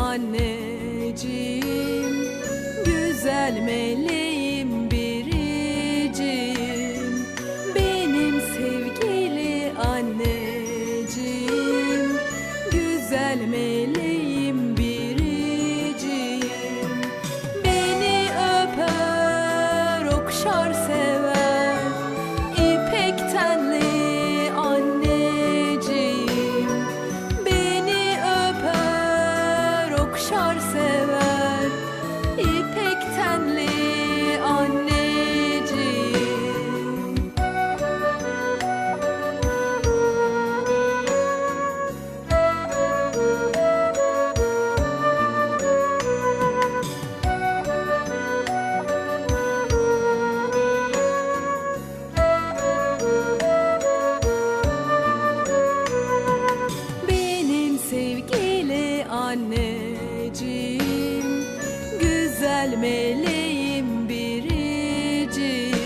anneciğim. Güzel meleğim. güzel meleğim biricim.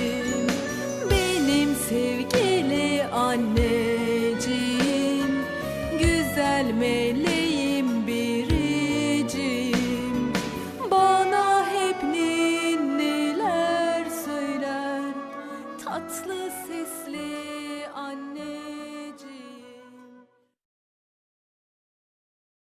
Benim sevgili anneciğim. Güzel meleğim biricim. Bana hep neler söyler. Tatlı sesli anne.